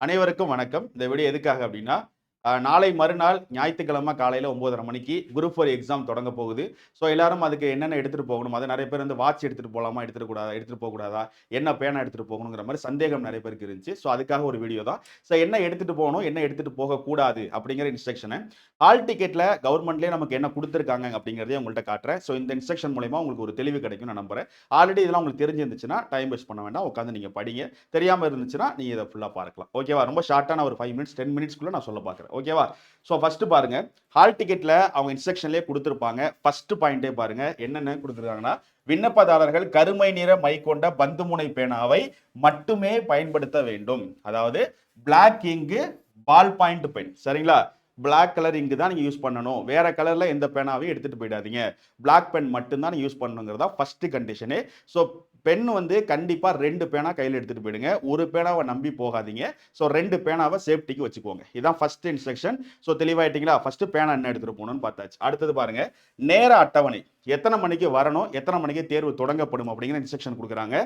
அனைவருக்கும் வணக்கம். இந்த வீடியோ எதுக்காக அப்படின்னா நாளை மறுநாள் ஞாயிற்றுக்கிழமை காலையில் ஒம்போதரை மணிக்கு குரூப் ஃபோர் எக்ஸாம் தொடங்க போகுது. ஸோ எல்லாரும் அதுக்கு என்னென்ன எடுத்துகிட்டு போகணும்? அதை நிறைய பேர் வந்து வாட்ச் எடுத்துகிட்டு போகலாமா எடுத்துகிட்டு கூடாதா? எடுத்துகிட்டு போகக்கூடாதா என்ன பேனா எடுத்துகிட்டு போகணுங்கிற மாதிரி சந்தேகம் நிறைய பேருக்கு இருந்துச்சு. ஸோ அதுக்காக ஒரு வீடியோ தான். ஸோ என்ன எடுத்துகிட்டு போகணும்? என்ன எடுத்துகிட்டு போகக்கூடாது அப்படிங்கிற இன்ஸ்ட்ரக்ஷனை ஹால் டிக்கெட்டில் கவர்மெண்ட்லேயே நமக்கு என்ன கொடுத்துருக்காங்க அப்படிங்கிறதையும் உங்கள்கிட்ட காட்டுறேன். ஸோ இந்த இன்ஸ்ட்ரக்ஷன் மூலயமா உங்களுக்கு ஒரு தெளிவு கிடைக்கும் நான் நம்புறேன். ஆல்ரெடி இதெல்லாம் உங்களுக்கு தெரிஞ்சிருந்துச்சுன்னா டைம் வேஸ்ட் பண்ண வேண்டாம். உட்காந்து நீங்கள் படிங்க. தெரியாமல் இருந்துச்சுன்னா நீங்கள் இதை ஃபுல்லாக பார்க்கலாம். ஓகேவா ரொம்ப ஷார்ட்டான ஒரு ஃபைவ் மினிட்ஸ் டென் மினிட்ஸ்க்குள்ளே நான் சொல்ல பார்க்குறேன். ஓகேவா ஸோ ஃபஸ்ட்டு பாருங்க. ஹால் டிக்கெட்டில் அவங்க இன்ஸ்ட்ரக்ஷன்லேயே கொடுத்துருப்பாங்க. ஃபஸ்ட்டு பாயிண்டே பாருங்க. என்னென்ன கொடுத்துருக்காங்கன்னா விண்ணப்பதாரர்கள் கருமை நிற மை கொண்ட பந்துமுனை பேனாவை மட்டுமே பயன்படுத்த வேண்டும். அதாவது பிளாக் இங்கு பால் பாயிண்ட் பென் சரிங்களா? பிளாக் கலர் இங்கு தான் நீங்கள் யூஸ் பண்ணணும். வேற கலரில் எந்த பேனாவையும் எடுத்துகிட்டு போயிடாதீங்க. பிளாக் பென் மட்டும்தான் யூஸ் பண்ணணுங்கிறதா ஃபஸ்ட்டு கண்டிஷனு ஸோ பெண் வந்து கண்டிப்பாக ரெண்டு பேனா கையில் எடுத்துகிட்டு போயிடுங்க. ஒரு பேனாவை நம்பி போகாதீங்க. ஸோ ரெண்டு பேனாவை சேஃப்டிக்கு வச்சுக்கோங்க. இதான் ஃபர்ஸ்ட் இன்ஸ்ட்ரக்ஷன் ஸோ தெளிவாயிட்டீங்களா? ஃபஸ்ட்டு பேனா என்ன எடுத்துகிட்டு போகணும்னு பார்த்தாச்சு. அடுத்தது பாருங்கள் நேர அட்டவணை. எத்தனை மணிக்கு வரணும்? எத்தனை மணிக்கு தேர்வு தொடங்கப்படும்? அப்படிங்கிற இன்ஸ்ட்ரக்ஷன் கொடுக்குறாங்க.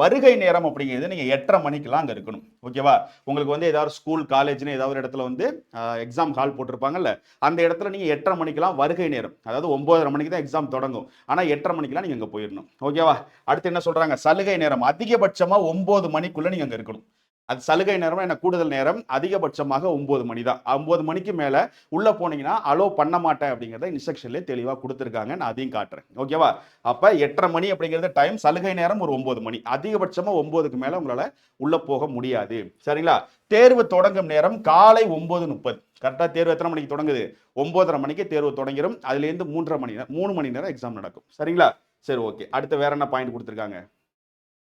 வருகை நேரம் அப்படிங்கிறது நீங்கள் எட்டரை மணிக்கெலாம் அங்கே இருக்கணும். ஓகேவா உங்களுக்கு வந்து ஏதாவது ஸ்கூல் காலேஜ்னு ஏதாவது ஒரு இடத்துல வந்து எக்ஸாம் ஹால் போட்டிருப்பாங்கல்ல? அந்த இடத்துல நீங்கள் எட்டரை மணிக்கெலாம் வருகை நேரம். அதாவது ஒம்போதரை மணிக்கு தான் எக்ஸாம் தொடங்கும். ஆனால் எட்டரை மணிக்கெல்லாம் நீங்கள் அங்கே போயிடணும். ஓகேவா அடுத்து என்ன சொல்கிறாங்க சலுகை நேரம் அதிகபட்சமாக ஒம்பது மணிக்குள்ளே நீங்கள் அங்கே இருக்கணும். அது சலுகை நேரம் என்ன கூடுதல் நேரம் அதிகபட்சமாக ஒம்பது மணி தான். ஒம்பது மணிக்கு மேலே உள்ளே போனீங்கன்னா அலோ பண்ண மாட்டேன் அப்படிங்கிறத இன்ஸ்ட்ரக்ஷன்லேயே தெளிவாக கொடுத்துருக்காங்க. நான் அதையும் காட்டுறேன். ஓகேவா அப்போ எட்டரை மணி அப்படிங்கிறது டைம் சலுகை நேரம் ஒரு ஒம்பது மணி. அதிகபட்சமாக ஒம்பதுக்கு மேலே உங்களால் உள்ளே போக முடியாது. சரிங்களா? தேர்வு தொடங்கும் நேரம் காலை ஒம்பது முப்பது. கரெக்டாக தேர்வு எத்தனை மணிக்கு தொடங்குது? ஒம்போதரை மணிக்கு தேர்வு தொடங்கிடும் அதுலேருந்து மூன்றரை மணி நேரம் மூணு மணி நேரம் எக்ஸாம் நடக்கும். சரிங்களா? சரி ஓகே அடுத்து வேற என்ன பாயிண்ட் கொடுத்துருக்காங்க?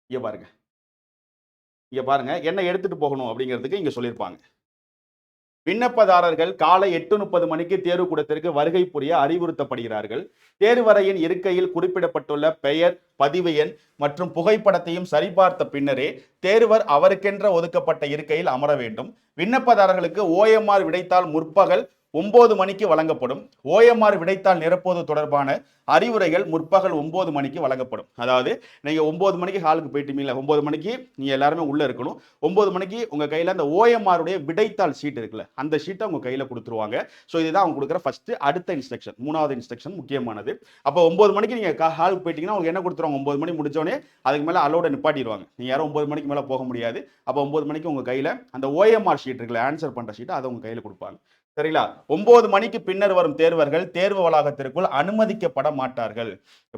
இங்கே பாருங்க. இங்கே பாருங்க என்ன எடுத்துட்டு போகணும் அப்படிங்கிறதுக்கு இங்கே சொல்லியிருப்பாங்க. விண்ணப்பதாரர்கள் காலை எட்டு முப்பது மணிக்கு தேர்வு கூடத்திற்கு வருகை புரிய அறிவுறுத்தப்படுகிறார்கள். தேர்வறையின் இருக்கையில் குறிப்பிடப்பட்டுள்ள பெயர் பதிவு எண் மற்றும் புகைப்படத்தையும் சரிபார்த்த பின்னரே தேர்வர் அவருக்கென்ற ஒதுக்கப்பட்ட இருக்கையில் அமர வேண்டும். விண்ணப்பதாரர்களுக்கு ஓஎம்ஆர் விடைத்தால் முற்பகல் ஒன்பது மணிக்கு வழங்கப்படும். ஓஎம்ஆர் விடைத்தாள் நிரப்புவது தொடர்பான அறிவுரைகள் முற்பகல் ஒன்பது மணிக்கு வழங்கப்படும். அதாவது நீங்கள் ஒம்பது மணிக்கு ஹாலுக்கு போயிட்டீங்களா ஒம்பது மணிக்கு நீங்கள் எல்லாருமே உள்ளே இருக்கணும். ஒம்பது மணிக்கு உங்கள் கையில் அந்த ஓஎம்ஆருடைய விடைத்தாள் ஷீட் இருக்குல்ல அந்த ஷீட்டை உங்கள் கையில் கொடுத்துருவாங்க. ஸோ இதுதான் அவங்க கொடுக்குற ஃபஸ்ட்டு அடுத்த இன்ஸ்ட்ரக்ஷன் மூணாவது இன்ஸ்ட்ரக்ஷன் முக்கியமானது. அப்போ ஒம்பது மணிக்கு நீங்கள் ஹாலுக்கு போயிட்டீங்கன்னா உங்களுக்கு என்ன கொடுத்துருவாங்க? ஒம்பது மணி முடிச்சோடனே அதுக்கு மேலே அலோட நிப்பாட்டிடுவாங்க. நீங்கள் யாரும் ஒம்பது மணிக்கு மேலே போக முடியாது. அப்போ ஒம்பது மணிக்கு உங்கள் கையில் அந்த ஓஎம்ஆர் ஷீட் இருக்குல்ல ஆன்சர் பண்ணுற ஷீட்டை அதை உங்கள் கையில் கொடுப்பாங்க. சரிங்களா? ஒன்பது மணிக்கு பின்னர் வரும் தேர்வர்கள் தேர்வு வளாகத்திற்குள் அனுமதிக்கப்பட மாட்டார்கள்.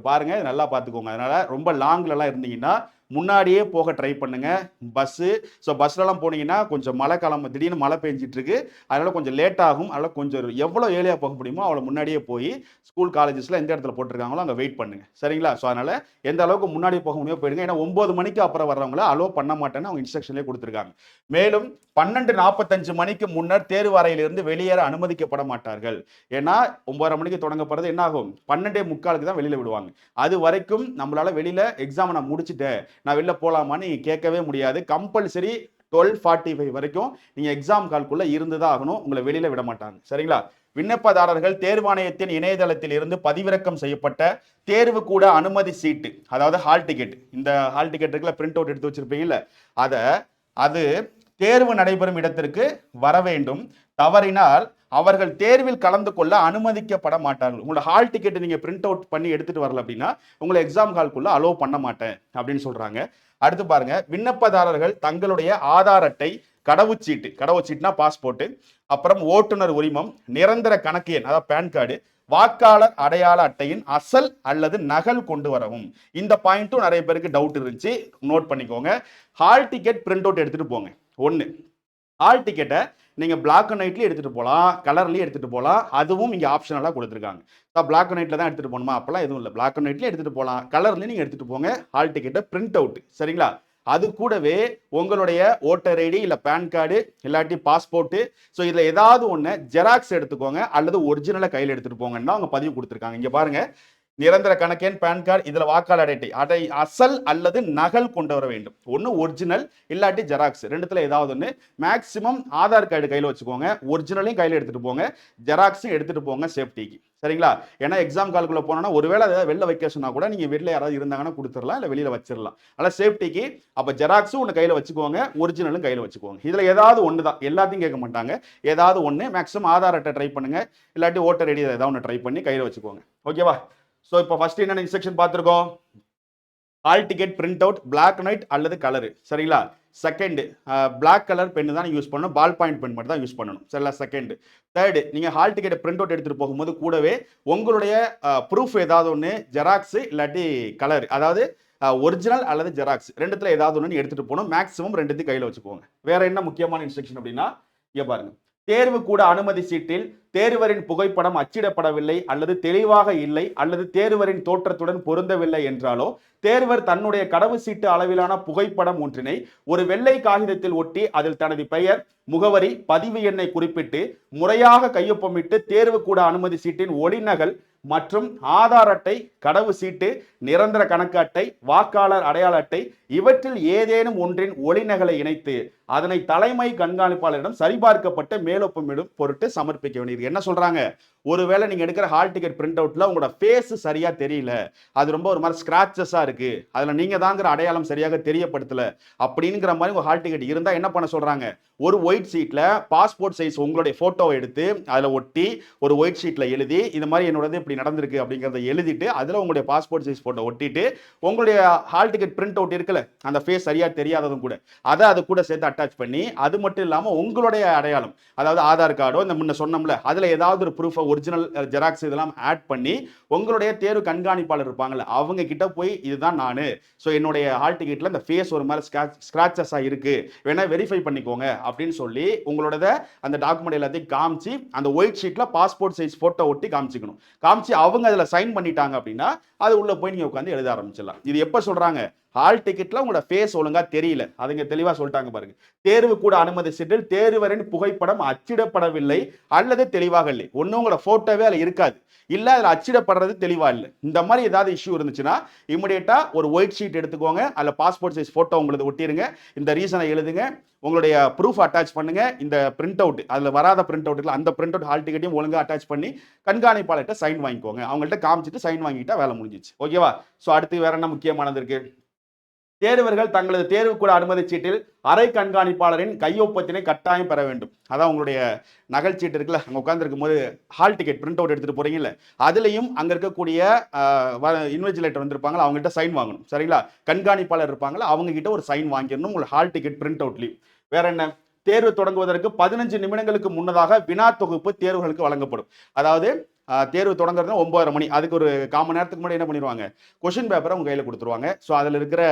பாருங்க நல்லா பார்த்துக்கோங்க. அதனால ரொம்ப லாங்லலாம் இருந்தீங்கன்னா முன்னாடியே போக ட்ரை பண்ணுங்க. பஸ்ஸு ஸோ பஸ்லலாம் போனீங்கன்னா கொஞ்சம் மழை காலம் திடீர்னு மழை பெஞ்சிட்டு இருக்கு அதனால கொஞ்சம் லேட் ஆகும். அதனால கொஞ்சம் எவ்வளோ ஏழையாக போக முடியுமோ அவ்வளோ முன்னாடியே போய் ஸ்கூல் காலேஜஸ்ல எந்த இடத்துல போட்டிருக்காங்களோ அங்கே வெயிட் பண்ணுங்க. சரிங்களா? ஸோ அதனால எந்த அளவுக்கு முன்னாடி போக முடியுமோ போயிடுங்க. ஏன்னா ஒன்பது மணிக்கு அப்புறம் வர்றவங்கள அலோ பண்ண மாட்டேன்னு அவங்க இன்ஸ்ட்ரக்ஷன்லேயே கொடுத்துருக்காங்க. மேலும் பன்னெண்டு நாற்பத்தஞ்சு மணிக்கு முன்னர் தேர்வு அறையிலிருந்து வெளியேற அனுமதிக்கப்பட மாட்டார்கள். ஏன்னா ஒன்பதரை மணிக்கு தொடங்கப்படுறது என்ன ஆகும் பன்னெண்டே முக்காலுக்கு தான் வெளியில் விடுவாங்க. அது வரைக்கும் நம்மளால வெளியில எக்ஸாம் நான் முடிச்சுட்டேன். நான் வெளில போகலாமான்னு நீங்கள் கேட்கவே முடியாது. கம்பல்சரி டுவெல் ஃபார்ட்டி ஃபைவ் வரைக்கும் நீங்கள் எக்ஸாம் கால்குள்ள இருந்து தான் ஆகணும். உங்களை வெளியில் விட மாட்டாங்க. சரிங்களா? விண்ணப்பதாரர்கள் தேர்வாணையத்தின் இணையதளத்தில் இருந்து பதிவிறக்கம் செய்யப்பட்ட தேர்வு கூட அனுமதி சீட்டு அதாவது ஹால் டிக்கெட் இந்த ஹால் டிக்கெட் இருக்குல்ல பிரிண்ட் அவுட் எடுத்து வச்சிருப்பீங்கல்ல அதை அது தேர்வு நடைபெறும் இடத்திற்கு வர வேண்டும். தவறினால் அவர்கள் தேர்வில் கலந்து கொள்ள அனுமதிக்கப்பட மாட்டார்கள். உங்களோட ஹால் டிக்கெட் நீங்கள் பிரிண்ட் அவுட் பண்ணி எடுத்துகிட்டு வரல அப்படின்னா உங்களை எக்ஸாம் ஹால்குள்ளே அலோவ் பண்ண மாட்டேன் அப்படின்னு சொல்கிறாங்க அடுத்து பாருங்க விண்ணப்பதாரர்கள் தங்களுடைய ஆதார் அட்டை கடவுச்சீட்டு கடவுச்சீட்டுனா பாஸ்போர்ட்டு அப்புறம் ஓட்டுநர் உரிமம் நிரந்தர கணக்கு எண் அதாவது பேன் கார்டு வாக்காளர் அடையாள அட்டையின் அசல் அல்லது நகல் கொண்டு வரவும். இந்த பாயிண்ட்டும் நிறைய பேருக்கு டவுட் இருந்துச்சு. நோட் பண்ணிக்கோங்க. ஹால் டிக்கெட் பிரிண்ட் அவுட் எடுத்துகிட்டு போங்க. ஒன்று ஹால் டிக்கெட்டை நீங்கள் பிளாக் அண்ட் ஒயிட்லேயும் எடுத்துகிட்டு போகலாம் கலர்லேயும் எடுத்துகிட்டு போகலாம் அதுவும் இங்கே ஆப்ஷனலாக கொடுத்துருக்காங்க. ஸோ பிளாக் அண்ட் ஒயிட்டில் தான் எடுத்துகிட்டு போகணுமா? அப்போலாம் எதுவும் இல்லை. பிளாக் அண்ட் ஒயிட்லேயும் எடுத்துகிட்டு போகலாம் கலர்லேயும் நீங்கள் எடுத்துகிட்டு போங்க. ஹால் டிக்கெட்டை பிரிண்ட் அவுட் சரிங்களா? அது கூடவே உங்களுடைய ஓட்டர் ஐடி இல்லை பேன் கார்டு இல்லாட்டி பாஸ்போர்ட்டு ஸோ இதில் ஏதாவது ஒன்று ஜெராக்ஸ் எடுத்துக்கோங்க அல்லது ஒரிஜினலை கையில் எடுத்துகிட்டு போங்கன்னா அவங்க பதிவு கொடுத்துருக்காங்க. இங்கே பாருங்கள் நிரந்தர கணக்கெண் பேன் கார்டு இதில் வாக்காளர் அட்டை அதை அசல் அல்லது நகல் கொண்டு வர வேண்டும். ஒன்று ஒரிஜினல் இல்லாட்டி ஜெராக்ஸ் ரெண்டுத்தில் ஏதாவது ஒன்று மேக்ஸிமம் ஆதார் கார்டு கையில் வச்சுக்கோங்க. ஒரிஜினலையும் கையில் எடுத்துகிட்டு போங்க. ஜெராக்ஸும் எடுத்துகிட்டு போங்க சேஃப்டிக்கு சரிங்களா? ஏன்னா எக்ஸாம் கால்குள்ள போனோன்னா ஒருவேளை வெளில வைக்க கூட நீங்கள் வீட்டில் யாராவது இருந்தாங்கன்னா கொடுத்துடலாம் இல்லை வெளியில் வச்சிடலாம். அதனால் சேஃப்டிக்கு அப்போ ஜெராக்ஸும் ஒன்று கையில் வச்சுக்கோங்க. ஒரிஜினலும் கையில் வச்சுக்கோங்க. இதில் ஏதாவது ஒன்று தான். எல்லாத்தையும் கேட்க மாட்டாங்க. ஏதாவது ஒன்று மேக்ஸிமம் ஆதார் அட்டை ட்ரை பண்ணுங்க. இல்லாட்டி ஓட்டர் ஐடி ஏதாவது ஒன்று ட்ரை பண்ணி கையில் வச்சுக்கோங்க. ஓகேவா ஸோ இப்போ ஃபர்ஸ்ட் என்னென்ன இன்ஸ்ட்ரக்ஷன் பார்த்துருக்கோம்? Hall ticket print out black and white அல்லது கலரு சரிங்களா? செகண்ட் பிளாக் கலர் பெண்ணு தான் யூஸ் பண்ணணும். பால் பாயிண்ட் பென் மட்டும் தான் யூஸ் பண்ணணும். சரிங்களா? செகண்ட் தேர்டு நீங்கள் ஹால் டிக்கெட் பிரிண்ட் அவுட் எடுத்துகிட்டு போகும்போது கூடவே உங்களுடைய ப்ரூஃப் ஏதாவது ஒன்று ஜெராக்ஸு இல்லாட்டி கலர் அதாவது ஒரிஜினல் அல்லது ஜெராக்ஸ் ரெண்டுத்தில் ஏதாவது ஒன்று எடுத்துகிட்டு போகணும். மேக்ஸிமம் ரெண்டுத்தையும் கையில் வச்சுக்கோங்க. வேற என்ன முக்கியமான இன்ஸ்ட்ரக்ஷன் அப்படின்னா இங்கே பாருங்கள் தேர்வு கூட அனுமதி சீட்டில் தேர்வரின் புகைப்படம் அச்சிடப்படவில்லை அல்லது தெளிவாக இல்லை அல்லது தேர்வரின் தோற்றத்துடன் பொருந்தவில்லை என்றாலோ தேர்வர் தன்னுடைய கடவு சீட்டு அளவிலான புகைப்படம் ஒன்றினை ஒரு வெள்ளை காகிதத்தில் ஒட்டி அதில் தனது பெயர் முகவரி பதிவு எண்ணை குறிப்பிட்டு முறையாக கையொப்பமிட்டு தேர்வு கூட அனுமதி சீட்டின் ஒளிநகல் மற்றும் ஆதார் அட்டை கடவு சீட்டு நிரந்தர கணக்கு அட்டை வாக்காளர் அடையாள அட்டை இவற்றில் ஏதேனும் ஒன்றின் ஒளிநகலை இணைத்து அதனை தலைமை கண்காணிப்பாளரிடம் சரிபார்க்கப்பட்ட மேலொப்பமிடும் பொருட்டு சமர்ப்பிக்க வேண்டியது என்ன சொல்றாங்க? ஒருவேளை நீங்க எடுக்கிற ஹால் டிக்கெட் பிரிண்ட் அவுட்ல உங்களோட ஃபேஸ் சரியா தெரியல. அது ரொம்ப ஒரு மாதிரி ஸ்கிராச்சஸா இருக்கு. அதுல நீங்க தாங்கிற அடையாளம் சரியாக தெரியப்படுத்தல. அப்படிங்கிற மாதிரி உங்க ஹால் டிக்கெட் இருந்தா என்ன பண்ண சொல்றாங்க? ஒரு ஒயிட் ஷீட்ல பாஸ்போர்ட் சைஸ் உங்களுடைய போட்டோவை எடுத்து அதுல ஒட்டி ஒரு ஒயிட் ஷீட்ல எழுதி இது மாதிரி என்னோடது இப்படி நடந்திருக்கு அப்படிங்கிறத எழுதிட்டு அதுல உங்களுடைய பாஸ்போர்ட் சைஸ் போட்டோ ஒட்டிட்டு உங்களுடைய ஹால் டிக்கெட் பிரிண்ட் அவுட் இருக்குல்ல அந்த ஃபேஸ் சரியாக தெரியாததும் கூட அதை அது கூட சேர்த்து அட்டாச் பண்ணி அது மட்டும் இல்லாமல் உங்களுடைய அடையாளம் அதாவது ஆதார் கார்டோ இந்த முன்ன சொன்னோம்ல அதில் ஏதாவது ஒரு ப்ரூஃப் ஒரிஜினல் ஜெராக்ஸ் இதெல்லாம் ஆட் பண்ணி உங்களுடைய தேர்வு கண்காணிப்பாளர் இருப்பாங்கள்ல அவங்க கிட்ட போய் இதுதான் நான். ஸோ என்னுடைய ஹால் டிக்கெட்டில் இந்த ஃபேஸ் ஒரு மாதிரி ஸ்க்ராச் ஸ்க்ராச்சஸாக இருக்குது வேணால் வெரிஃபை பண்ணிக்கோங்க அப்படின்னு சொல்லி உங்களோட அந்த டாக்குமெண்ட் எல்லாத்தையும் காமிச்சு அந்த ஒயிட் ஷீட்டில் பாஸ்போர்ட் சைஸ் ஃபோட்டோ ஒட்டி காமிச்சிக்கணும். காமிச்சு அவங்க அதில் சைன் பண்ணிட்டாங்க அப்படின்னா அது உள்ளே போய் நீங்கள் உட்காந்து எழுத ஆரம்பிச்சிடலாம். இது எப்போ சொல்கிறாங்க ஹால் டிக்கெட்டில் உங்களோட ஃபேஸ் ஒழுங்காக தெரியல. அதுங்க தெளிவாக சொல்லிட்டாங்க பாருங்க. தேர்வு கூட அனுமதி சீட்டில் தேர்வரின் புகைப்படம் அச்சிடப்படவில்லை அல்லது தெளிவாக இல்லை. ஒன்றும் உங்களோட ஃபோட்டோவே அதில் இருக்காது. இல்லை அதில் அச்சிடப்படுறது தெளிவாக இல்லை. இந்த மாதிரி ஏதாவது இஷ்யூ இருந்துச்சுன்னா இமிடியேட்டா ஒரு ஒயிட் ஷீட் எடுத்துக்கோங்க. அதில் பாஸ்போர்ட் சைஸ் ஃபோட்டோ உங்களுக்கு ஒட்டிடுங்க இந்த ரீசனை எழுதுங்க. உங்களுடைய ப்ரூஃப் அட்டாச் பண்ணுங்க. இந்த பிரிண்ட் அவுட் அதில் வராத பிரிண்ட் அவுட் அந்த பிரிண்ட் அவுட் ஹால் டிக்கெட்டையும் ஒழுங்காக அட்டாச் பண்ணி கண்காணிப்பாளர்கிட்ட சைன் வாங்கிக்கோங்க. அவங்கள்ட்ட காமிச்சிட்டு சைன் வாங்கிட்டா வேலை முடிஞ்சிச்சு ஓகேவா ஸோ அடுத்து வேற என்ன முக்கியமானது இருக்குது தேர்வர்கள் தங்களது தேர்வுக்கூட அனுமதி சீட்டில் அரை கண்காணிப்பாளரின் கையொப்பத்தினை கட்டாயம் பெற வேண்டும். அதான் உங்களுடைய நகல்சீட்டு இருக்குல்ல அங்கே உட்காந்துருக்கும் போது ஹால் டிக்கெட் பிரிண்ட் அவுட் எடுத்துகிட்டு போகிறீங்களே அதுலேயும் அங்கே இருக்கக்கூடிய இன்வெஜிலேட்டர் வந்திருப்பாங்களா அவங்ககிட்ட சைன் வாங்கணும். சரிங்களா? கண்காணிப்பாளர் இருப்பாங்களா அவங்ககிட்ட ஒரு சைன் வாங்கிடணும் உங்களை ஹால் டிக்கெட் பிரிண்ட் அவுட்லையும் வேற என்ன? தேர்வு தொடங்குவதற்கு பதினஞ்சு நிமிடங்களுக்கு முன்னதாக வினா தொகுப்பு தேர்வுகளுக்கு வழங்கப்படும். அதாவது தேர்வு தொடங்குறதுனா ஒன்பதரை மணி. அதுக்கு ஒரு காமன் நேரத்துக்கு முன்னாடி என்ன பண்ணிடுவாங்க கொஷின் பேப்பரை உங்கள் கையில் கொடுத்துருவாங்க. ஸோ அதில் இருக்கிற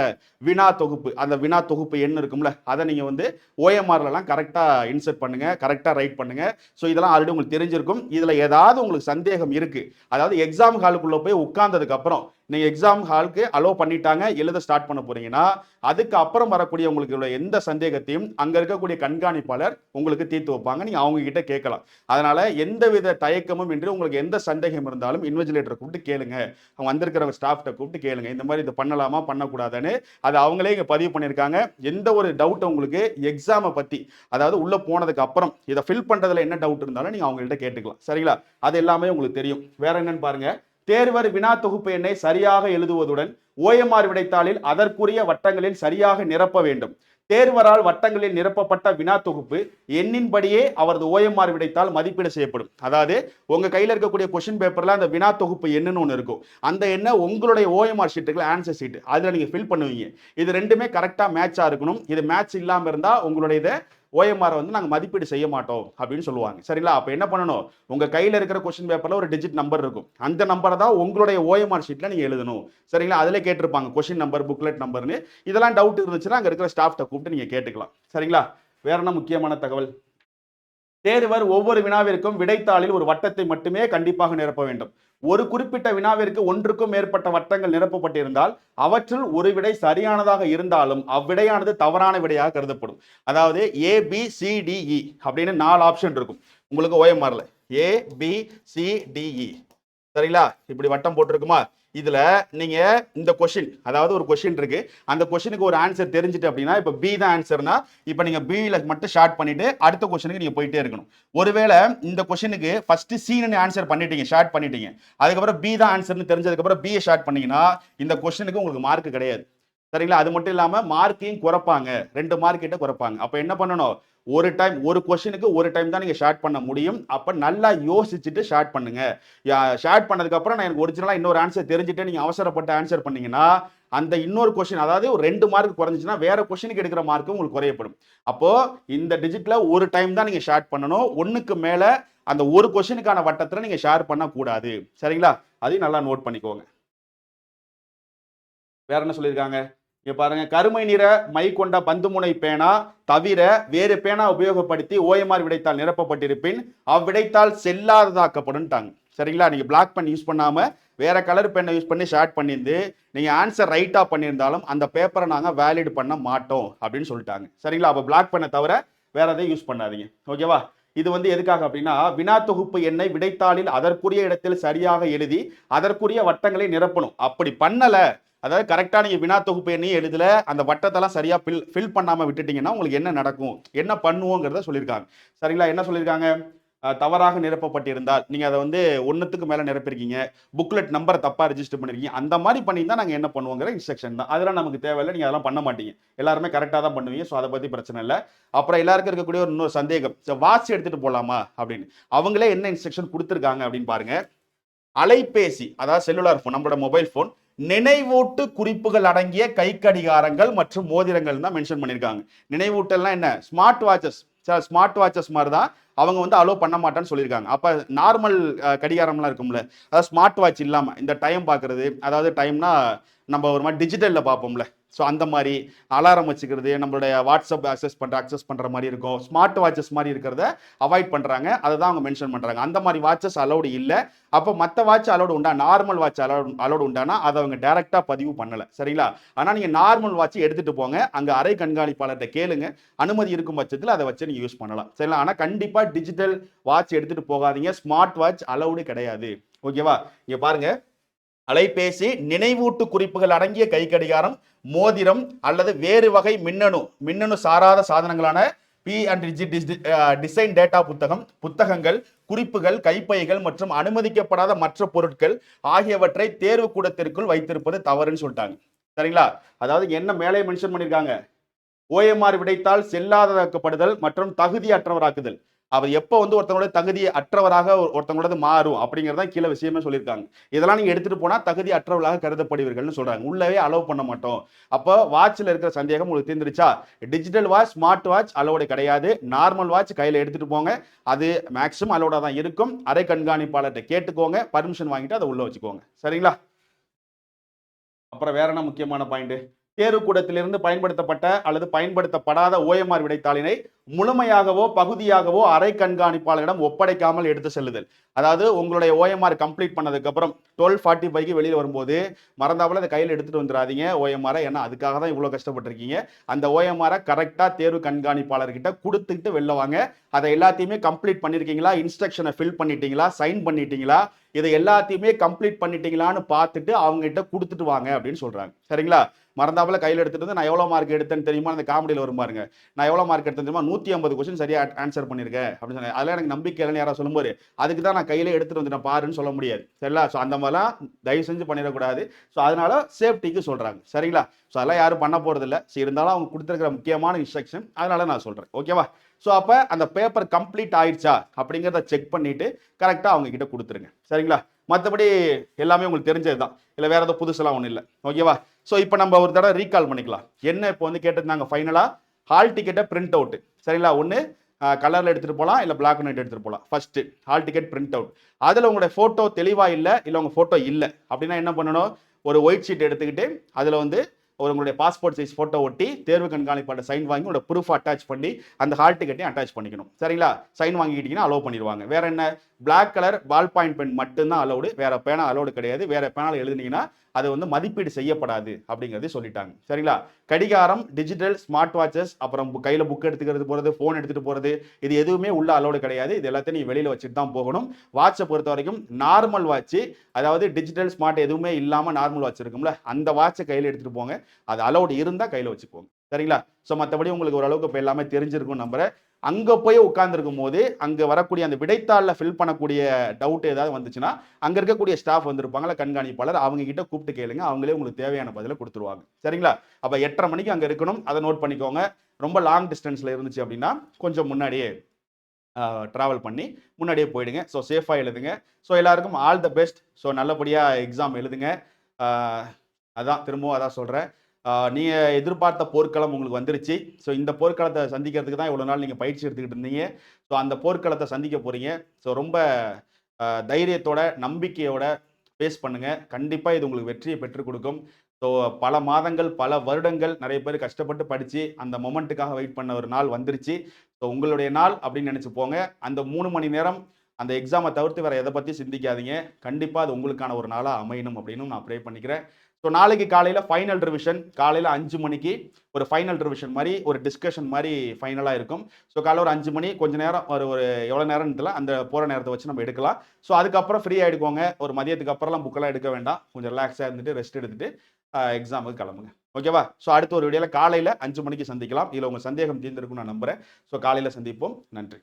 வினா தொகுப்பு அந்த வினா தொகுப்பு என்ன இருக்கும்ல அதை நீங்கள் வந்து ஓஎம்ஆர்லலாம் கரெக்டாக இன்சர்ட் பண்ணுங்கள் கரெக்டாக ரைட் பண்ணுங்கள் ஸோ இதெல்லாம் ஆல்ரெடி உங்களுக்கு தெரிஞ்சிருக்கும். இதில் ஏதாவது உங்களுக்கு சந்தேகம் இருக்குது அதாவது எக்ஸாம் ஹாலுக்குள்ளே போய் உட்காந்ததுக்கப்புறம் நீங்கள் எக்ஸாம் ஹாலுக்கு அலோவ் பண்ணிட்டாங்க எழுத ஸ்டார்ட் பண்ண போறீங்கன்னா அதுக்கு அப்புறம் வரக்கூடிய உங்களுக்கு உள்ள எந்த சந்தேகத்தையும் அங்கே இருக்கக்கூடிய கண்காணிப்பாளர் உங்களுக்கு தீர்த்து வைப்பாங்க. நீங்கள் அவங்க கிட்ட கேட்கலாம். அதனால எந்தவித தயக்கமும் இன்றி உங்களுக்கு எந்த சந்தேகம் இருந்தாலும் இன்வெஜிலேட்டரை கூப்பிட்டு கேளுங்க. அவங்க வந்திருக்கிற ஸ்டாஃப்ட்ட கூப்பிட்டு கேளுங்க. இந்த மாதிரி இது பண்ணலாமா பண்ணக்கூடாதுன்னு அது அவங்களே இங்கே பதிவு பண்ணியிருக்காங்க. எந்த ஒரு டவுட் உங்களுக்கு எக்ஸாமை பற்றி அதாவது உள்ளே போனதுக்கு அப்புறம் இதை ஃபில் பண்ணுறதுல என்ன டவுட் இருந்தாலும் நீங்கள் அவங்கள்ட்ட கேட்டுக்கலாம். சரிங்களா? அது எல்லாமே உங்களுக்கு தெரியும். வேற என்னன்னு பாருங்க. தேர்வர் வினா தொகுப்பு எண்ணை சரியாக எழுதுவதுடன் ஓஎம்ஆர் விடைத்தாளில் அதற்குரிய வட்டங்களில் சரியாக நிரப்ப வேண்டும். தேர்வரால் வட்டங்களில் நிரப்பப்பட்ட வினா தொகுப்பு எண்ணின்படியே அவரது ஓஎம்ஆர் விடைத்தாள் மதிப்பீடு செய்யப்படும். அதாவது உங்க கையில் இருக்கக்கூடிய கொஷின் பேப்பர்ல அந்த வினா தொகுப்பு என்னன்னு ஒன்று இருக்கும். அந்த எண்ணை உங்களுடைய ஓஎம்ஆர் ஷீட்டுகள் ஆன்சர் ஷீட் அதில் நீங்க ஃபில் பண்ணுவீங்க. இது ரெண்டுமே கரெக்டாக மேட்சாக இருக்கணும். இது மேட்ச் இல்லாமல் இருந்தால் உங்களுடைய இதை ஓஎம்ஆர் வந்து நாங்கள் மதிப்பீடு செய்ய மாட்டோம் அப்படின்னு சொல்லுவாங்க. சரிங்களா? அப்போ என்ன பண்ணணும்? உங்கள் கையில் இருக்கிற கொஸ்டின் பேப்பரில் ஒரு டிஜிட் நம்பர் இருக்கும். அந்த நம்பரை தான் உங்களுடைய ஓஎம்ஆர் ஷீட்டில் நீங்கள் எழுதணும். சரிங்களா? அதில் கேட்டிருப்பாங்க கொஸ்டின் நம்பர் புக்லெட் நம்பர்னு இதெல்லாம் டவுட் இருந்துச்சுன்னா அங்கே இருக்கிற ஸ்டாஃப்ட்ட கூப்பிட்டு நீங்கள் கேட்டுக்கலாம். சரிங்களா? வேற என்ன முக்கியமான தகவல்? தேர்வர் ஒவ்வொரு வினாவிற்கும் விடைத்தாளில் ஒரு வட்டத்தை மட்டுமே கண்டிப்பாக நிரப்ப வேண்டும். ஒரு குறிப்பிட்ட வினாவிற்கு ஒன்றுக்கும் மேற்பட்ட வட்டங்கள் நிரப்பப்பட்டிருந்தால் அவற்றில் ஒரு விடை சரியானதாக இருந்தாலும் அவ்விடையானது தவறான விடையாக கருதப்படும். அதாவது ஏ பி e அப்படின்னு நாலு ஆப்ஷன் இருக்கும். உங்களுக்கு ஓஎம்ஆர்ல ஏ பி சரிங்களா? இப்படி வட்டம் போட்டிருக்குமா? இதில் நீங்கள் இந்த கொஷின் அதாவது ஒரு கொஷின் இருக்குது அந்த கொஷினுக்கு ஒரு ஆன்சர் தெரிஞ்சுட்டு அப்படின்னா இப்போ பி தான் ஆன்சர்னா இப்போ நீங்கள் பியில் மட்டும் ஷார்ட் பண்ணிவிட்டு அடுத்த கொஷனுக்கு நீங்கள் போயிட்டே இருக்கணும். ஒருவேளை இந்த கொஷனுக்கு ஃபஸ்ட்டு சீனு ஆன்சர் பண்ணிட்டீங்க ஷார்ட் பண்ணிட்டீங்க. அதுக்கப்புறம் பி தான் ஆன்சர்னு தெரிஞ்சதுக்கப்புறம் பியை பிஏ ஷார்ட் பண்ணிங்கன்னா இந்த கொஷனுக்கு உங்களுக்கு மார்க் கிடையாது. சரிங்களா? அது மட்டும் இல்லாமல் மார்க்கையும் குறைப்பாங்க. ரெண்டு மார்க்கிட்ட குறைப்பாங்க. அப்போ என்ன பண்ணணும்? ஒரு டைம் ஒரு கொஷனுக்கு ஒரு டைம் தான் நீங்கள் ஷார்ட் பண்ண முடியும். அப்போ நல்லா யோசிச்சுட்டு ஷார்ட் பண்ணுங்க. ஷார்ட் பண்ணதுக்கப்புறம் நான் எனக்கு ஒரிஜினலாக இன்னொரு ஆன்சர் தெரிஞ்சுட்டு நீங்கள் அவசரப்பட்டு ஆன்சர் பண்ணீங்கன்னா அந்த இன்னொரு கொஸ்டின் அதாவது ஒரு ரெண்டு மார்க் குறைஞ்சிச்சுன்னா வேற கொஸ்டினுக்கு எடுக்கிற மார்க்கும் உங்களுக்கு குறையப்படும். அப்போ இந்த டிஜிட்டில் ஒரு டைம் தான் நீங்கள் ஷார்ட் பண்ணணும். ஒன்றுக்கு மேலே அந்த ஒரு கொஸ்டினுக்கான வட்டத்தில் நீங்கள் ஷேர் பண்ணக்கூடாது. சரிங்களா? அதையும் நல்லா நோட் பண்ணிக்கோங்க. வேற என்ன சொல்லியிருக்காங்க? இங்கே பாருங்க கருமை நிற மை கொண்ட பந்துமுனை பேனா தவிர வேறு பேனா உபயோகப்படுத்தி ஓஎம்ஆர் விடைத்தாள் நிரப்பப்பட்டிருப்பின் அவ்விடைத்தாள் செல்லாததாக்கப்படும்ட்டாங்க சரிங்களா? நீங்கள் பிளாக் பென் யூஸ் பண்ணாமல் வேற கலர் பெண்ணை யூஸ் பண்ணி ஷார்ட் பண்ணியிருந்து நீங்கள் ஆன்சர் ரைட்டாக பண்ணியிருந்தாலும் அந்த பேப்பரை நாங்கள் வேலிட் பண்ண மாட்டோம் அப்படின்னு சொல்லிட்டாங்க. சரிங்களா? அப்போ பிளாக் பண்ண தவிர வேற எதையும் யூஸ் பண்ணாதீங்க. ஓகேவா இது வந்து எதுக்காக அப்படின்னா வினா தொகுப்பு எண்ணை விடைத்தாளில் அதற்குரிய இடத்தில் சரியாக எழுதி அதற்குரிய வட்டங்களை நிரப்பணும். அப்படி பண்ணலை அதாவது கரெக்டாக நீங்கள் வினா தொகுப்பு எண்ணையும் எழுதல அந்த வட்டத்தெல்லாம் சரியாக ஃபில் ஃபில் பண்ணாமல் விட்டுட்டீங்கன்னா உங்களுக்கு என்ன நடக்கும்? என்ன பண்ணுவோங்கிறத சொல்லியிருக்காங்க. சரிங்களா? என்ன சொல்லியிருக்காங்க? தவறாக நிரப்பப்பட்டிருந்தால் நீங்கள் அதை வந்து ஒன்றுத்துக்கு மேலே நிரப்பிருக்கீங்க. புக்லெட் நம்பரை தப்பாக ரெஜிஸ்டர் பண்ணிருக்கீங்க. அந்த மாதிரி பண்ணியிருந்தால் நாங்கள் என்ன பண்ணுவோங்கிற இன்ஸ்ட்ரக்ஷன் தான். அதெல்லாம் நமக்கு தேவையில்லை. நீங்கள் அதெல்லாம் பண்ண மாட்டீங்க. எல்லாருமே கரெக்டாக தான் பண்ணுவீங்க. ஸோ அதை பற்றி பிரச்சனை இல்லை. அப்புறம் எல்லாருக்கும் இருக்கக்கூடிய ஒரு இன்னொரு சந்தேகம். வாட்ச் எடுத்துகிட்டு போகலாமா அப்படின்னு. அவங்களே என்ன இன்ஸ்ட்ரக்ஷன் கொடுத்துருக்காங்க அப்படின்னு பாருங்கள் அலைபேசி அதாவது செல்லுலார் ஃபோன் நம்மளோட மொபைல் ஃபோன் நினைவூட்டு குறிப்புகள் அடங்கிய கை கடிகாரங்கள் மற்றும் மோதிரங்கள் தான் மென்ஷன் பண்ணியிருக்காங்க. நினைவூட்டல்னா என்ன? ஸ்மார்ட் வாட்சஸ் ஸ்மார்ட் வாட்சஸ் மாதிரி தான் அவங்க வந்து அலோவ் பண்ண மாட்டேன்னு சொல்லியிருக்காங்க. அப்போ நார்மல் கடிகாரம்லாம் இருக்கும்ல. அதாவது ஸ்மார்ட் வாட்ச் இல்லாமல் இந்த டைம் பார்க்குறது அதாவது டைம்னா நம்ம ஒரு மாதிரி டிஜிட்டலில் பார்ப்போம்ல. ஸோ அந்த மாதிரி அலாரம் வச்சுக்கிறது நம்மளுடைய வாட்ஸ்அப் அக்சஸ் பண்ணுற அக்சஸ் பண்ணுற மாதிரி இருக்கும். ஸ்மார்ட் வாட்சஸ் மாதிரி இருக்கிறத அவாய்ட் பண்ணுறாங்க அதை தான் அவங்க மென்ஷன் பண்ணுறாங்க அந்த மாதிரி வாட்சஸ் அலௌடு இல்லை. அப்போ மற்ற வாட்ச் அலௌடு உண்டா? நார்மல் வாட்ச் அலௌடு அலௌடு உண்டானா அதை அவங்க டேரெக்டாக பதிவு பண்ணலை. சரிங்களா? ஆனால் நீங்கள் நார்மல் வாட்ச் எடுத்துகிட்டு போங்க. அங்கே அரை கண்காணிப்பாளர்கிட்ட கேளுங்க. அனுமதி இருக்கும் பட்சத்தில் அதை வச்சு நீங்கள் யூஸ் பண்ணலாம். சரிங்களா? ஆனால் கண்டிப்பாக டிஜிட்டல் வாட்ச் எடுத்துகிட்டு போகாதீங்க. ஸ்மார்ட் வாட்ச் அலௌடு கிடையாது. ஓகேவா இங்கே பாருங்க. அலைபேசி நினைவூட்டு குறிப்புகள் அடங்கிய கை கடிகாரம் மோதிரம் அல்லது வேறு வகை மின்னணு மின்னணு சாராத சாதனங்களான பி அண்ட் டிசைன் டேட்டா புத்தகம் புத்தகங்கள் குறிப்புகள் கைப்பைகள் மற்றும் அனுமதிக்கப்படாத மற்ற பொருட்கள் ஆகியவற்றை தேர்வு கூடத்திற்குள் வைத்திருப்பது தவறுன்னு சொல்லிட்டாங்க. சரிங்களா? அதாவது என்ன மேலே மென்ஷன் பண்ணியிருக்காங்க ஓஎம்ஆர் விடைத்தால் செல்லாததாக்கப்படுதல் மற்றும் தகுதியற்றவராக்குதல். அவர் எப்போ வந்து ஒருத்தவங்களோட தகுதி அற்றவராக ஒரு- ஒருத்தவங்களோட மாறும் அப்படிங்கிறத கீழே விஷயமே சொல்லியிருக்காங்க. இதெல்லாம் நீங்கள் எடுத்துட்டு போனால் தகுதி அற்றவர்களாக கருதப்படுவீர்கள்னு சொல்கிறாங்க உள்ளவே அலோவ் பண்ண மாட்டோம். அப்போ வாட்சில் இருக்கிற சந்தேகம் உங்களுக்கு தீர்ந்துருச்சா? Digital watch smart watch allowed கிடையாது. நார்மல் வாட்ச் கையில் எடுத்துகிட்டு போங்க. அது மேக்ஸிமம் அலோவோட தான் இருக்கும். அரை கண்காணிப்பாளர்கிட்ட கேட்டுக்கோங்க. பர்மிஷன் வாங்கிட்டு அதை உள்ளே வச்சுக்கோங்க. சரிங்களா? அப்புறம் வேற என்ன முக்கியமான பாயிண்ட்டு தேர்வுக்கூடத்திலிருந்து பயன்படுத்தப்பட்ட அல்லது பயன்படுத்தப்படாத ஓஎம்ஆர் விடைத்தாளினை முழுமையாகவோ பகுதியாகவோ அரை கண்காணிப்பாளரிடம் ஒப்படைக்காமல் எடுத்து செல்லுதல். அதாவது உங்களுடைய ஓஎம்ஆர் கம்ப்ளீட் பண்ணதுக்கப்புறம் டுவெல் ஃபார்ட்டி ஃபைவ்க்கு வெளியில் வரும்போது மறந்தாப்புல அதை கையில் எடுத்துட்டு வந்துடாதீங்க. ஓஎம்ஆரை ஏன்னா அதுக்காக தான் இவ்வளோ கஷ்டப்பட்டிருக்கீங்க. அந்த ஓஎம்ஆரை கரெக்டாக தேர்வு கண்காணிப்பாளர்கிட்ட கொடுத்துக்கிட்டு வெளில வாங்க. அதை எல்லாத்தையுமே கம்ப்ளீட் பண்ணியிருக்கீங்களா இன்ஸ்ட்ரக்ஷனை ஃபில் பண்ணிட்டீங்களா? சைன் பண்ணிட்டீங்களா? இதை எல்லாத்தையுமே கம்ப்ளீட் பண்ணிட்டீங்களான்னு பார்த்துட்டு அவங்ககிட்ட கொடுத்துட்டு வாங்க அப்படின்னு சொல்கிறாங்க சரிங்களா? மறந்தாப்புல கையில் எடுத்துட்டு வந்து நான் எவ்வளோ மார்க் எடுத்தேன்னு தெரியுமா? அந்த காமெடியில் வரும் பாருங்க. நான் எவ்வளோ மார்க் எடுத்தேன் தெரியுமா? நூற்றி ஐம்பது கொஸ்டின் சரியாக ஆன்சர் பண்ணியிருக்கேன் அப்படின்னு சொன்னேன் அதெல்லாம் எனக்கு நம்பிக்கை இல்லைன்னு யாராவது சொல்லும்போது அதுக்கு தான் நான் கையில் எடுத்துட்டு வந்துட்டேன் பாருன்னு சொல்ல முடியாது. சரிங்களா? ஸோ அந்த மாதிரிலாம் தயவு செஞ்சு பண்ணிடக்கூடாது. ஸோ அதனால சேஃப்டிக்கு சொல்கிறாங்க சரிங்களா? ஸோ அதெல்லாம் யாரும் பண்ண போகிறதில்ல ஸோ இருந்தாலும் அவங்க கொடுத்துருக்கிற முக்கியமான இன்ஸ்ட்ரக்ஷன் அதனால நான் சொல்கிறேன் ஓகேவா ஸோ அப்போ அந்த பேப்பர் கம்ப்ளீட் ஆயிடுச்சா? அப்படிங்கிறத செக் பண்ணிட்டு கரெக்டாக அவங்க கிட்ட கொடுத்துருங்க. சரிங்களா? மற்றபடி எல்லாமே உங்களுக்கு தெரிஞ்சது தான் இல்லை வேறு ஏதோ புதுசெல்லாம் ஒன்றும் இல்லை. ஓகேவா ஸோ இப்போ நம்ம ஒரு தடவை ரீகால் பண்ணிக்கலாம். என்ன இப்போ வந்து கேட்டிருந்தாங்க ஃபைனலாக ஹால் டிக்கெட்டை பிரிண்ட் அவுட் சரிங்களா? ஒன்று கலரில் எடுத்துகிட்டு போகலாம் இல்லை பிளாக் அண்ட் ஒயிட் எடுத்துகிட்டு போகலாம் first hall ticket print out அதில் உங்களுடைய ஃபோட்டோ தெளிவாக இல்லை இல்லை உங்கள் ஃபோட்டோ இல்லை. அப்படின்னா என்ன பண்ணணும்? ஒரு ஒயிட் ஷீட் எடுத்துக்கிட்டு அதில் வந்து ஒரு உங்களுடைய பாஸ்போர்ட் சைஸ் ஃபோட்டோ ஒட்டி தேர்வு கண்காணிப்பாளர் சைன் வாங்கி உங்களோட ப்ரூஃப் அட்டாச் பண்ணி அந்த ஹால் டிக்கெட்டையும் அட்டாச் பண்ணிக்கணும். சரிங்களா? சைன் வாங்கிக்கிட்டிங்கன்னா அலோவ் பண்ணிடுவாங்க. வேற என்ன? Black colour ball point pen மட்டும்தான் அலோடு வேற பேனா அலோடு கிடையாது. வேற பேனால் எழுதுனீங்கன்னா அது வந்து மதிப்பீடு செய்யப்படாது அப்படிங்கிறது சொல்லிட்டாங்க. சரிங்களா? கடிகாரம் டிஜிட்டல் ஸ்மார்ட் வாட்சஸ் அப்புறம் கையில் புக் எடுத்துக்கிறது போகிறது ஃபோன் எடுத்துகிட்டு போகிறது இது எதுவுமே உள்ள அலோடு கிடையாது. இது எல்லாத்தையும் நீ வெளியில் வச்சுட்டு தான் போகணும். வாட்சை பொறுத்த வரைக்கும் நார்மல் வாட்ச் அதாவது டிஜிட்டல் ஸ்மார்ட் எதுவுமே இல்லாமல் நார்மல் வாட்ச் இருக்கும்ல அந்த வாட்சை கையில் எடுத்துகிட்டு போங்க. அது அலோடு இருந்தால் கையில் வச்சுக்கோங்க. சரிங்களா? ஸோ மற்றபடி உங்களுக்கு ஓரளவுக்கு இப்போ எல்லாமே தெரிஞ்சிருக்கும் நம்புறேன். அங்கே போய் உட்காந்துருக்கும் போது அங்கே வரக்கூடிய அந்த விடைத்தாளில் ஃபில் பண்ணக்கூடிய டவுட் ஏதாவது வந்துச்சுன்னா அங்கே இருக்கக்கூடிய ஸ்டாஃப் வந்திருப்பாங்களா கண்காணிப்பாளர் அவங்க கிட்ட கூப்பிட்டு கேளுங்க. அவங்களே உங்களுக்கு தேவையான பதிலை கொடுத்துருவாங்க. சரிங்களா? அப்போ எட்டரை மணிக்கு அங்கே இருக்கணும். அதை நோட் பண்ணிக்கோங்க. ரொம்ப லாங் டிஸ்டன்ஸில் இருந்துச்சு அப்படின்னா கொஞ்சம் முன்னாடியே ட்ராவல் பண்ணி முன்னாடியே போயிடுங்க. ஸோ சேஃபாக எழுதுங்க. ஸோ எல்லாருக்கும் ஆல் த பெஸ்ட் ஸோ நல்லபடியாக எக்ஸாம் எழுதுங்க. அதான் திரும்பவும் அதான் சொல்கிறேன் நீங்கள் எதிர்பார்த்த போர்க்களம் உங்களுக்கு வந்துருச்சு. ஸோ இந்த போர்க்களத்தை சந்திக்கிறதுக்கு தான் இவ்வளோ நாள் நீங்கள் பயிற்சி எடுத்துக்கிட்டு இருந்தீங்க. ஸோ அந்த போர்க்களத்தை சந்திக்க போகிறீங்க ஸோ ரொம்ப தைரியத்தோட நம்பிக்கையோட ஃபேஸ் பண்ணுங்கள் கண்டிப்பாக இது உங்களுக்கு வெற்றியை பெற்றுக் கொடுக்கும். ஸோ பல மாதங்கள் பல வருடங்கள் நிறைய பேர் கஷ்டப்பட்டு படித்து அந்த மொமெண்ட்டுக்காக வெயிட் பண்ண ஒரு நாள் வந்துருச்சு. ஸோ உங்களுடைய நாள் அப்படின்னு நினச்சி போங்க. அந்த மூணு மணி நேரம் அந்த எக்ஸாமை தவிர்த்து வேறு எதை பற்றி சிந்திக்காதீங்க. கண்டிப்பாக அது உங்களுக்கான ஒரு நாளாக அமையணும் அப்படின்னு நான் ப்ரே பண்ணிக்கிறேன். ஸோ நாளைக்கு காலையில் ஃபைனல் ரிவிஷன் காலையில் அஞ்சு மணிக்கு ஒரு ஃபைனல் ரிவிஷன் மாதிரி ஒரு டிஸ்கஷன் மாதிரி ஃபைனலாக இருக்கும். ஸோ காலையில் ஒரு அஞ்சு மணி கொஞ்சம் நேரம் ஒரு ஒரு எவ்வளோ நேரத்துல அந்த போகிற நேரத்தை வச்சு நம்ம எடுக்கலாம். ஸோ அதுக்கப்புறம் ஃப்ரீ ஆகிடுக்கோங்க ஒரு மதியத்துக்கு அப்புறம்லாம் புக்கெல்லாம் எடுக்க வேண்டாம். கொஞ்சம் ரிலாக்ஸாக இருந்துட்டு ரெஸ்ட் எடுத்துட்டு எக்ஸாமுக்கு கிளம்புங்க. ஓகேவா ஸோ அடுத்த ஒரு வீடியோவில் காலையில் அஞ்சு மணிக்கு சந்திக்கலாம். இதில் உங்கள் சந்தேகம் தீர்ந்திருக்கும் நான் நம்புகிறேன் ஸோ காலையில் சந்திப்போம். நன்றி.